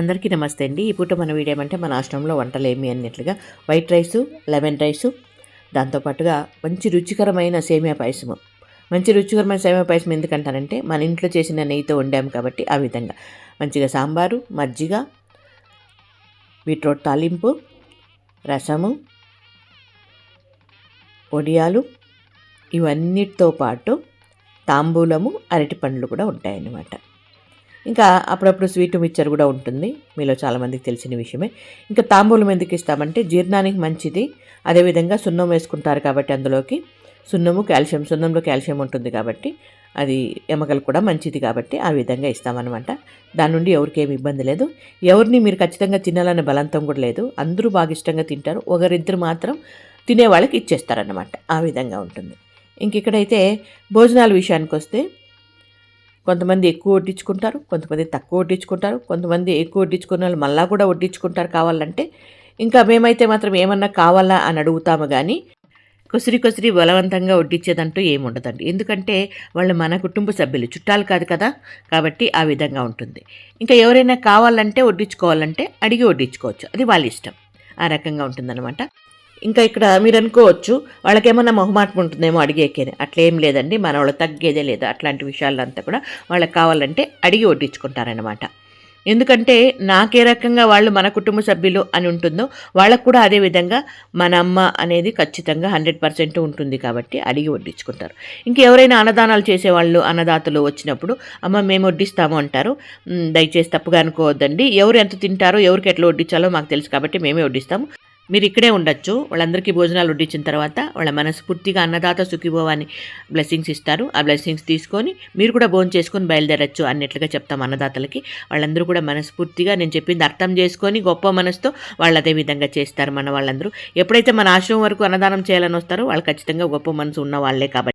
అందరికీ నమస్తే అండి. ఈ పూట మన వీడియో ఏమంటే మన ఆశ్రమంలో వంటలు ఏమి అన్నట్లుగా వైట్ రైసు లెమన్ రైసు దాంతోపాటుగా మంచి రుచికరమైన సేమియా పాయసము. మంచి రుచికరమైన సేమియా పాయసం ఎందుకంటానంటే మన ఇంట్లో చేసిన నెయ్యితో వండాము కాబట్టి ఆ విధంగా. మంచిగా సాంబారు మజ్జిగ బీట్రూట్ తాలింపు రసము వడియాలు ఇవన్నిటితో పాటు తాంబూలము అరటి పండ్లు కూడా ఉంటాయన్నమాట. ఇంకా అప్పుడప్పుడు స్వీట్ మిక్చర్ కూడా ఉంటుంది. మీలో చాలామందికి తెలిసిన విషయమే. ఇంకా తాంబూలం ఎందుకు ఇస్తామంటే జీర్ణానికి మంచిది. అదేవిధంగా సున్నం వేసుకుంటారు కాబట్టి అందులోకి సున్నము కాల్షియం సున్నంలో కాల్షియం ఉంటుంది కాబట్టి అది ఎమకలు కూడా మంచిది కాబట్టి ఆ విధంగా ఇస్తామన్నమాట. దాని నుండి ఎవరికి ఇబ్బంది లేదు. ఎవరిని మీరు ఖచ్చితంగా తినాలనే బలంతం కూడా లేదు. అందరూ బాగా ఇష్టంగా తింటారు. ఒకరిద్దరు మాత్రం తినే వాళ్ళకి ఇచ్చేస్తారన్నమాట. ఆ విధంగా ఉంటుంది. ఇంక ఇక్కడైతే భోజనాల విషయానికి వస్తే కొంతమంది ఎక్కువ వడ్డించుకుంటారు కొంతమంది తక్కువ వడ్డించుకుంటారు కొంతమంది ఎక్కువ వడ్డించుకున్న వాళ్ళు మళ్ళా కూడా వడ్డించుకుంటారు కావాలంటే. ఇంకా మేమైతే మాత్రం ఏమన్నా కావాలా అని అడుగుతాము కానీ కొసిరి కొసిరి బలవంతంగా వడ్డించేదంటూ ఏముండదండి ఎందుకంటే వాళ్ళు మన కుటుంబ సభ్యులు చుట్టాలు కాదు కదా కాబట్టి ఆ విధంగా ఉంటుంది. ఇంకా ఎవరైనా కావాలంటే వడ్డించుకోవాలంటే అడిగి వడ్డించుకోవచ్చు. అది వాళ్ళ ఇష్టం. ఆ రకంగా ఉంటుందన్నమాట. ఇంకా ఇక్కడ మీరు అనుకోవచ్చు వాళ్ళకేమన్నా మొహమాటం ఉంటుందేమో అడిగేకేనే. అట్లా ఏం లేదండి మన వాళ్ళు తగ్గేదే లేదు అట్లాంటి విషయాలంతా కూడా. వాళ్ళకి కావాలంటే అడిగి వడ్డించుకుంటారనమాట ఎందుకంటే నాకే రకంగా వాళ్ళు మన కుటుంబ సభ్యులు అని ఉంటుందో వాళ్ళకు కూడా అదే విధంగా మన అమ్మ అనేది ఖచ్చితంగా హండ్రెడ్ పర్సెంట్ ఉంటుంది కాబట్టి అడిగి వడ్డించుకుంటారు. ఇంకెవరైనా అన్నదానాలు చేసేవాళ్ళు అన్నదాతలు వచ్చినప్పుడు అమ్మ మేము వడ్డిస్తాము అంటారు. దయచేసి తప్పుగా అనుకోవద్దండి. ఎవరు ఎంత తింటారో ఎవరికి ఎట్లా వడ్డించాలో మాకు తెలుసు కాబట్టి మేమే వడ్డిస్తాము. మీరు ఇక్కడే ఉండొచ్చు. వాళ్ళందరికీ భోజనాలు వడ్డించిన తర్వాత వాళ్ళ మనస్ఫూర్తిగా అన్నదాత సుఖీభవాని బ్లెస్సింగ్స్ ఇస్తారు. ఆ బ్లెస్సింగ్స్ తీసుకొని మీరు కూడా భోజనం చేసుకొని బయలుదేరచ్చు అన్నట్లుగా చెప్తాం అన్నదాతలకి. వాళ్ళందరూ కూడా మనస్ఫూర్తిగా నేను చెప్పింది అర్థం చేసుకొని గొప్ప మనసుతో వాళ్ళు అదే విధంగా చేస్తారు మన వాళ్ళందరూ. ఎప్పుడైతే మన ఆశ్రమం వరకు అన్నదానం చేయాలని వస్తారో వాళ్ళు ఖచ్చితంగా గొప్ప మనసు ఉన్న వాళ్ళే కాబట్టి